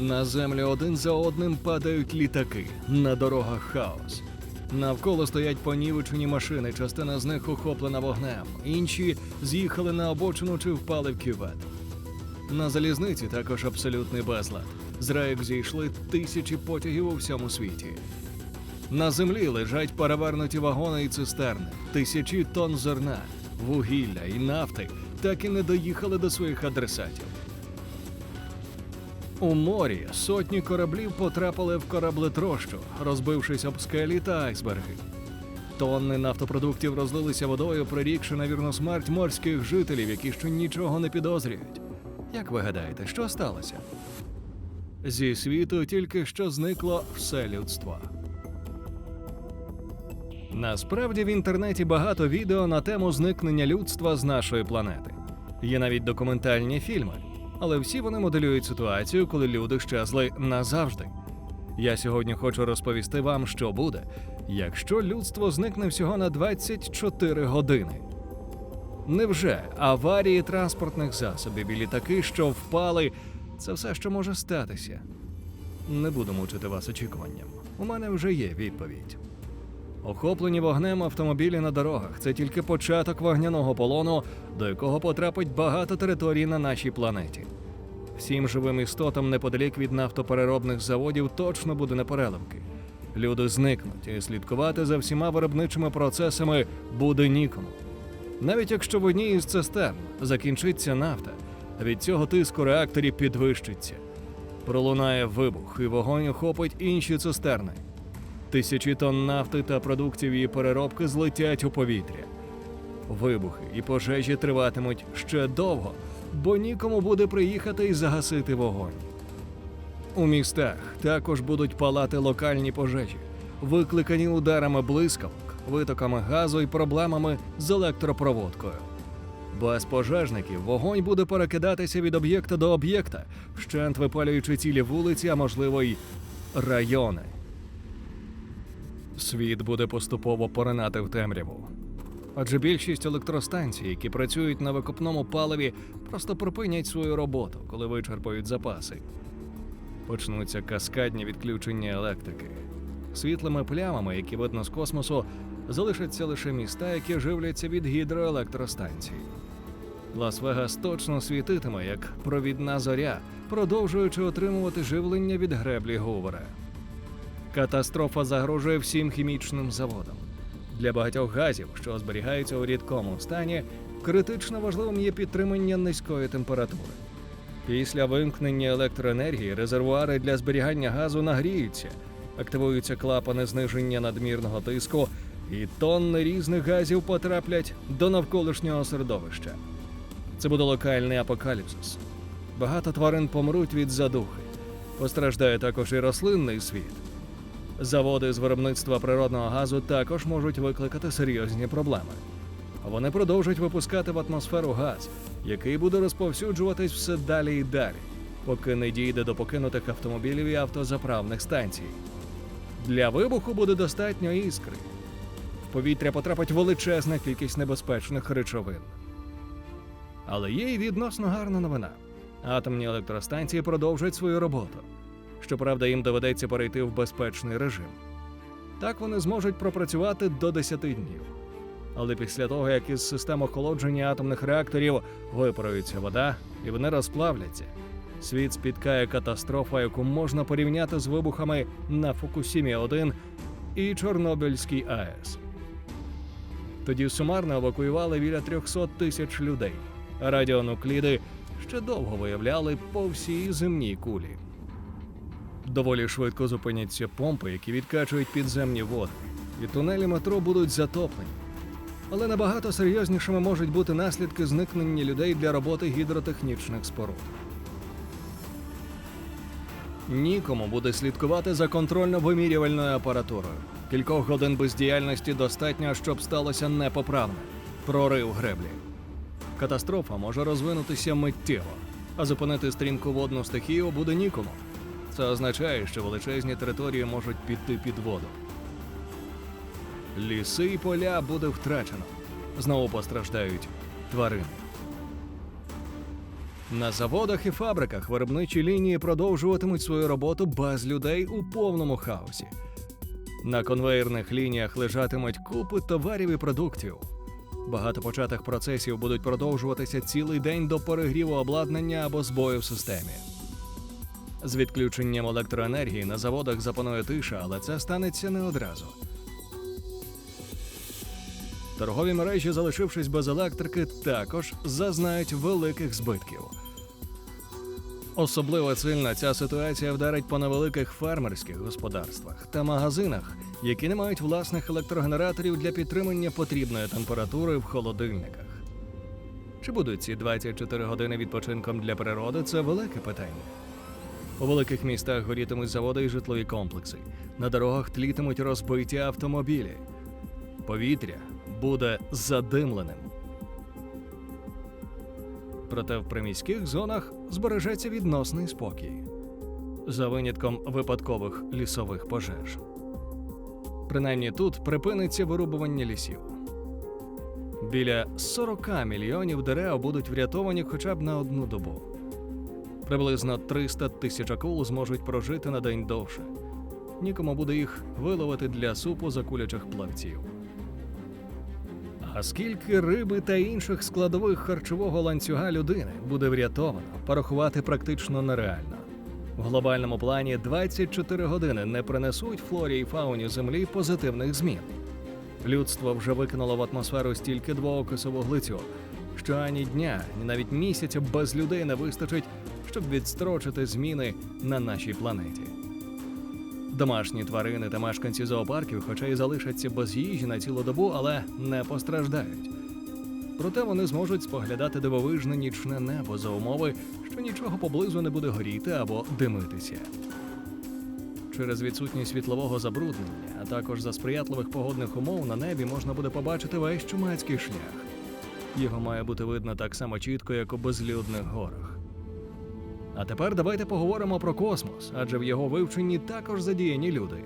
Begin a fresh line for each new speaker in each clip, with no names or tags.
На землю один за одним падають літаки, на дорогах хаос. Навколо стоять понівечені машини, частина з них охоплена вогнем, інші з'їхали на обочину чи впали в кювет. На залізниці також абсолютний безлад. З рейок зійшли тисячі потягів у всьому світі. На землі лежать перевернуті вагони і цистерни, тисячі тонн зерна, вугілля і нафти так і не доїхали до своїх адресатів. У морі сотні кораблів потрапили в кораблетрощу, розбившись об скелі та айсберги. Тонни нафтопродуктів розлилися водою, прирікши на вірну смерть морських жителів, які ще нічого не підозрюють. Як ви гадаєте, що сталося? Зі світу тільки що зникло все людство. Насправді в інтернеті багато відео на тему зникнення людства з нашої планети. Є навіть документальні фільми, але всі вони моделюють ситуацію, коли люди щезли назавжди. Я сьогодні хочу розповісти вам, що буде, якщо людство зникне всього на 24 години. Невже аварії транспортних засобів і літаки, що впали, це все, що може статися? Не буду мучити вас очікуванням. У мене вже є відповідь. Охоплені вогнем автомобілі на дорогах це тільки початок вогняного полону, до якого потрапить багато територій на нашій планеті. Всім живим істотам неподалік від нафтопереробних заводів точно буде непереливки. Люди зникнуть, і слідкувати за всіма виробничими процесами буде нікому. Навіть якщо в одній із цистерн закінчиться нафта, від цього тиск у реакторі підвищиться. Пролунає вибух, і вогонь охопить інші цистерни. Тисячі тонн нафти та продуктів її переробки злетять у повітря. Вибухи і пожежі триватимуть ще довго, бо нікому буде приїхати і загасити вогонь. У містах також будуть палати локальні пожежі, викликані ударами блискавок, витоками газу і проблемами з електропроводкою. Без пожежників вогонь буде перекидатися від об'єкта до об'єкта, вщент випалюючи цілі вулиці, а можливо й райони. Світ буде поступово поринати в темряву. Адже більшість електростанцій, які працюють на викопному паливі, просто припинять свою роботу, коли вичерпають запаси. Почнуться каскадні відключення електрики. Світлими плямами, які видно з космосу, залишаться лише міста, які живляться від гідроелектростанцій. Лас-Вегас точно світитиме як провідна зоря, продовжуючи отримувати живлення від греблі Гувера. Катастрофа загрожує всім хімічним заводам. Для багатьох газів, що зберігаються у рідкому стані, критично важливим є підтримання низької температури. Після вимкнення електроенергії резервуари для зберігання газу нагріються, активуються клапани зниження надмірного тиску, і тонни різних газів потраплять до навколишнього середовища. Це буде локальний апокаліпсис. Багато тварин помруть від задухи. Постраждає також і рослинний світ. Заводи з виробництва природного газу також можуть викликати серйозні проблеми. Вони продовжують випускати в атмосферу газ, який буде розповсюджуватись все далі і далі, поки не дійде до покинутих автомобілів і автозаправних станцій. Для вибуху буде достатньо іскри. В повітря потрапить величезна кількість небезпечних речовин. Але є й відносно гарна новина. Атомні електростанції продовжують свою роботу. Щоправда, їм доведеться перейти в безпечний режим. Так вони зможуть пропрацювати до 10 днів. Але після того, як із систем охолодження атомних реакторів випарується вода і вони розплавляться, світ спіткає катастрофа, яку можна порівняти з вибухами на Фукусімі 1 і Чорнобильській АЕС. Тоді сумарно евакуювали біля 300 тисяч людей, радіонукліди ще довго виявляли по всій земній кулі. Доволі швидко зупиняться помпи, які відкачують підземні води, і тунелі метро будуть затоплені. Але набагато серйознішими можуть бути наслідки зникнення людей для роботи гідротехнічних споруд. Нікому буде слідкувати за контрольно-вимірювальною апаратурою. Кількох годин бездіяльності достатньо, щоб сталося непоправне прорив греблі. Катастрофа може розвинутися миттєво, а зупинити стрімку водну стихію буде нікому. Це означає, що величезні території можуть піти під воду. Ліси і поля буде втрачено. Знову постраждають тварини. На заводах і фабриках виробничі лінії продовжуватимуть свою роботу без людей у повному хаосі. На конвейерних лініях лежатимуть купи товарів і продуктів. Багато початих процесів будуть продовжуватися цілий день до перегріву обладнання або збою в системі. З відключенням електроенергії на заводах запанує тиша, але це станеться не одразу. Торгові мережі, залишившись без електрики, також зазнають великих збитків. Особливо сильно ця ситуація вдарить по невеликих фермерських господарствах та магазинах, які не мають власних електрогенераторів для підтримання потрібної температури в холодильниках. Чи будуть ці 24 години відпочинком для природи це велике питання. У великих містах горітимуть заводи і житлові комплекси. На дорогах тлітимуть розбиті автомобілі. Повітря буде задимленим. Проте в приміських зонах збережеться відносний спокій за винятком випадкових лісових пожеж. Принаймні тут припиниться вирубування лісів. Біля 40 мільйонів дерев будуть врятовані хоча б на одну добу. Приблизно 300 тисяч акул зможуть прожити на день довше. Нікому буде їх виловити для супу закулячих плавців. А скільки риби та інших складових харчового ланцюга людини буде врятовано, порахувати практично нереально. В глобальному плані 24 години не принесуть флорі і фауні землі позитивних змін. Людство вже викинуло в атмосферу стільки двоокису вуглецю, що ані дня, ні навіть місяця без людей не вистачить, щоб відстрочити зміни на нашій планеті. Домашні тварини та мешканці зоопарків, хоча й залишаться без їжі на цілу добу, але не постраждають. Проте вони зможуть споглядати дивовижне нічне небо за умови, що нічого поблизу не буде горіти або димитися. Через відсутність світлового забруднення, а також за сприятливих погодних умов на небі можна буде побачити весь чумацький шлях. Його має бути видно так само чітко, як у безлюдних горах. А тепер давайте поговоримо про космос, адже в його вивченні також задіяні люди.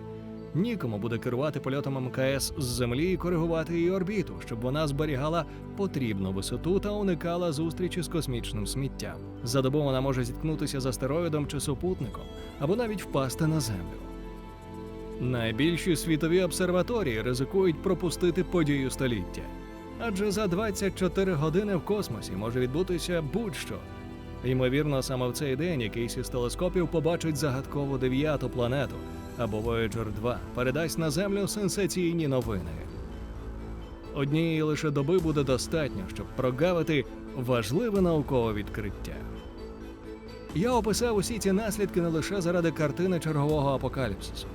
Нікому буде керувати польотом МКС з землі і коригувати її орбіту, щоб вона зберігала потрібну висоту та уникала зустрічі з космічним сміттям. За добу вона може зіткнутися з астероїдом чи супутником, або навіть впасти на землю. Найбільші світові обсерваторії ризикують пропустити подію століття. Адже за 24 години в космосі може відбутися будь-що. Ймовірно, саме в цей день якийсь із телескопів побачить загадкову дев'яту планету або Voyager 2 передасть на Землю сенсаційні новини. Однієї лише доби буде достатньо, щоб прогавити важливе наукове відкриття. Я описав усі ці наслідки не лише заради картини чергового апокаліпсису.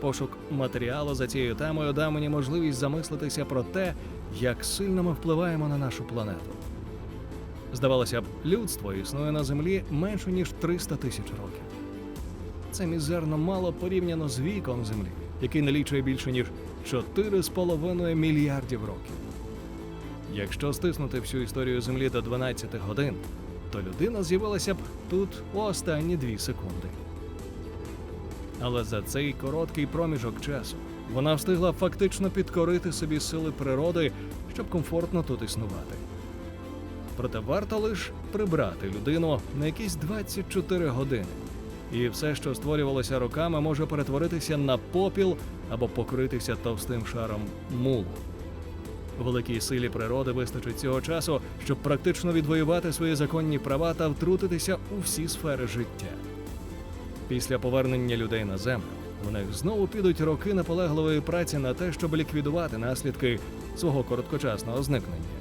Пошук матеріалу за цією темою дав мені можливість замислитися про те, як сильно ми впливаємо на нашу планету. Здавалося б, людство існує на землі менше ніж 300 тисяч років. Це мізерно мало порівняно з віком Землі, який налічує більше ніж 4,5 мільярдів років. Якщо стиснути всю історію Землі до 12 годин, то людина з'явилася б тут у останні 2 секунди. Але за цей короткий проміжок часу вона встигла фактично підкорити собі сили природи, щоб комфортно тут існувати. Проте варто лише прибрати людину на якісь 24 години, і все, що створювалося роками, може перетворитися на попіл або покритися товстим шаром мулу. Великій силі природи вистачить цього часу, щоб практично відвоювати свої законні права та втрутитися у всі сфери життя. Після повернення людей на землю у них знову підуть роки наполегливої праці на те, щоб ліквідувати наслідки свого короткочасного зникнення.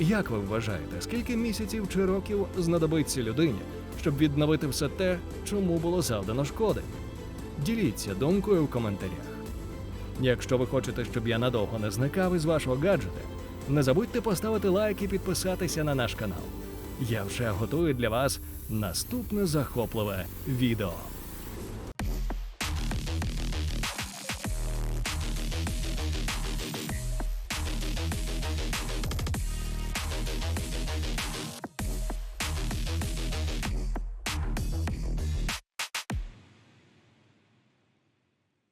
Як ви вважаєте, скільки місяців чи років знадобиться людині, щоб відновити все те, чому було завдано шкоди? Діліться думкою в коментарях. Якщо ви хочете, щоб я надовго не зникав із вашого гаджета, не забудьте поставити лайк і підписатися на наш канал. Я вже готую для вас наступне захопливе відео.